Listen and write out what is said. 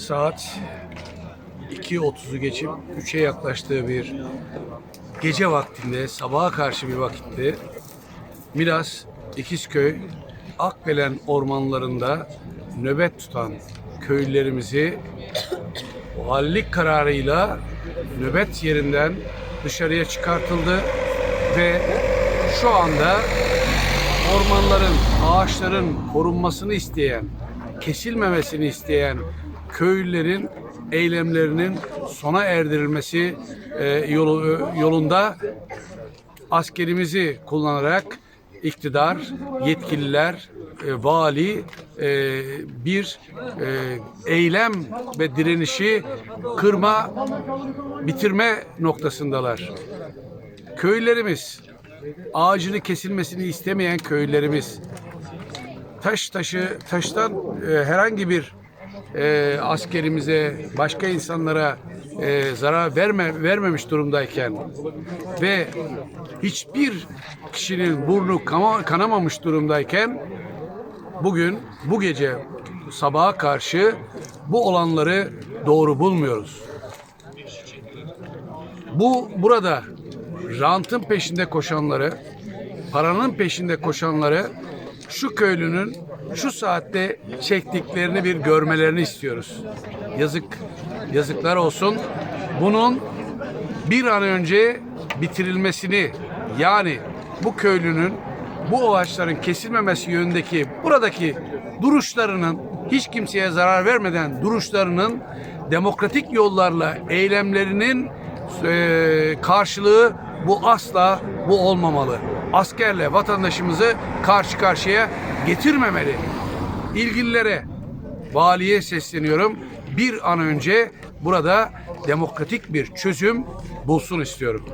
Saat 2.30'u geçip 3'e yaklaştığı bir gece vaktinde, sabaha karşı bir vakitte Milas, İkizköy, Akbelen ormanlarında nöbet tutan köylülerimizi valilik kararıyla nöbet yerinden dışarıya çıkartıldı ve şu anda ormanların, ağaçların korunmasını isteyen, kesilmemesini isteyen köylülerin eylemlerinin sona erdirilmesi e, yolu, e, yolunda askerimizi kullanarak iktidar, yetkililer, e, vali bir eylem ve direnişi kırma, bitirme noktasındalar. Köylerimiz, ağacını kesilmesini istemeyen köylerimiz, taş taşı taştan herhangi bir e, askerimize, başka insanlara e, zarar verme vermemiş durumdayken ve hiçbir kişinin burnu kama- kanamamış durumdayken bugün bu gece sabaha karşı bu olanları doğru bulmuyoruz. Bu burada rantın peşinde koşanları, paranın peşinde koşanları şu köylünün şu saatte çektiklerini bir görmelerini istiyoruz. Yazık, yazıklar olsun. Bunun bir an önce bitirilmesini yani bu köylünün bu ağaçların kesilmemesi yönündeki buradaki duruşlarının hiç kimseye zarar vermeden duruşlarının demokratik yollarla eylemlerinin karşılığı bu asla bu olmamalı. Askerle vatandaşımızı karşı karşıya getirmemeli. İlgililere, valiye sesleniyorum. Bir an önce burada demokratik bir çözüm bulsun istiyorum.